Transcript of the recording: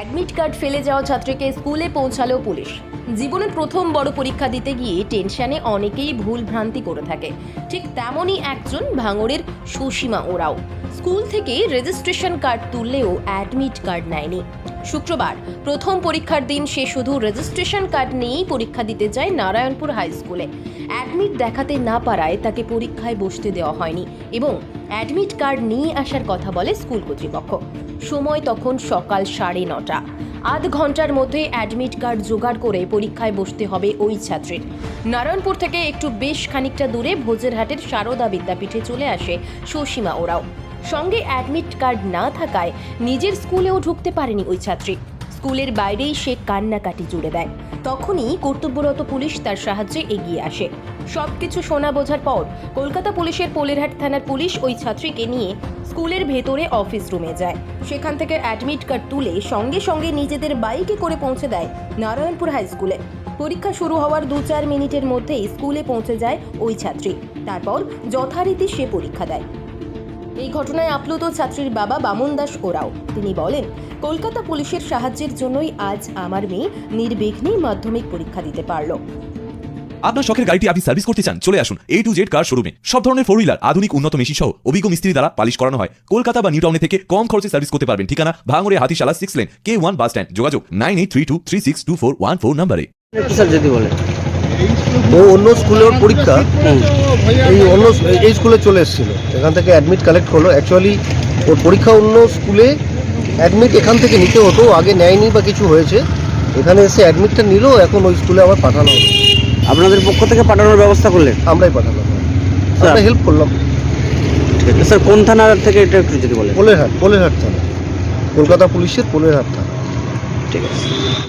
Admit card ফেলে যাওয়া ছাত্রীকে স্কুলে পৌঁছালো পুলিশ। জীবনের প্রথম বড় পরীক্ষা দিতে গিয়ে টেনশনে অনেকেই ভুল ভ্রান্তি করে থাকে। ঠিক তেমনই একজন ভাঙড়ের সুসীমা ওরাও। স্কুল থেকে রেজিস্ট্রেশন কার্ড তুললেও অ্যাডমিট কার্ড নেয়নি। শুক্রবার প্রথম পরীক্ষার দিন সে শুধু রেজিস্ট্রেশন কার্ড নিয়েই পরীক্ষা দিতে যায় নারায়ণপুর হাই স্কুলে। অ্যাডমিট দেখাতে না পারায় তাকে পরীক্ষায় বসতে দেওয়া হয়নি এবং অ্যাডমিট কার্ড নিয়ে আসার কথা বলে স্কুল কর্তৃপক্ষ। সময় তখন সকাল সাড়ে নটা। আধ ঘণ্টার মধ্যে অ্যাডমিট কার্ড জোগাড় করে পরীক্ষায় বসতে হবে ওই ছাত্রীর। নারায়ণপুর থেকে একটু বেশ খানিকটা দূরে ভোজেরহাটের সারদা বিদ্যাপীঠে চলে আসে সুসীমা ওরাও। সঙ্গে অ্যাডমিট কার্ড না থাকায় নিজের স্কুলেও ঢুকতে পারেনি ওই ছাত্রী। স্কুলের বাইরেই সে কান্নাকাটি জুড়ে দেয়। তখনই কর্তব্যরত পুলিশ তার সাহায্যে এগিয়ে আসে। সবকিছু শোনা বোঝার পর কলকাতা পুলিশের পোলেরহাট থানার পুলিশ ওই ছাত্রীকে নিয়ে স্কুলের ভেতরে অফিস রুমে যায়। সেখান থেকে অ্যাডমিট কার্ড তুলে সঙ্গে সঙ্গে নিজেদের বাইকে করে পৌঁছে দেয় নারায়ণপুর হাই স্কুলে। পরীক্ষা শুরু হওয়ার দু চার মিনিটের মধ্যেই স্কুলে পৌঁছে যায় ওই ছাত্রী। তারপর যথারীতি সে পরীক্ষা দেয়। এই ঘটনায় আপ্লুত ছাত্রীর বাবা বামন দাস ওরাও। তিনি বলেন কলকাতা পুলিশের সাহায্যের জন্যই আজ আমার মেয়ে নির্বিঘ্নেই মাধ্যমিক পরীক্ষা দিতে পারল। আপনার শখের গাড়িটি আপনি সার্ভিস করতে চান চলে আসুন। এ টু জেড কার শোরুমে। সব ধরনের ফোর হুইলার আধুনিক উন্নত মেশিন সহ অভিজ্ঞ মিস্ত্রি দ্বারা পালিশ করানো হয়। কলকাতা বা নিউ টাউনে থেকে কম খরচে সার্ভিস করতে পারবেন। ঠিকানা ভাঙড়ে Hatishala six lane K one bus stand যোগাযোগ nine eight three two three six two four one four নাম্বারে স্যার যদি বলে ও অন্য স্কুলের পরীক্ষা এই অন্য এই স্কুলে চলে এসেছিল। এখান থেকে অ্যাডমিট কালেক্ট করল। অ্যাকচুয়ালি ওর পরীক্ষা অন্য স্কুলে অ্যাডমিট এখান থেকে নিতে হতো আগে নেয়নি বা কিছু হয়েছে। এখানে এসে অ্যাডমিটটা নিল এখন ওই স্কুলে আবার পাঠানো হলো। আপনাদের পক্ষ থেকে পাঠানোর ব্যবস্থা করলেন? আমরাই পাঠালাম। আমরা হেল্প করলাম। স্যার কোন থানার থেকে এটা একটু যদি বলেন? পোলেরহাট পোলেরহাট থানা। কলকাতা পুলিশের পোলেরহাট থানা। ঠিক আছে।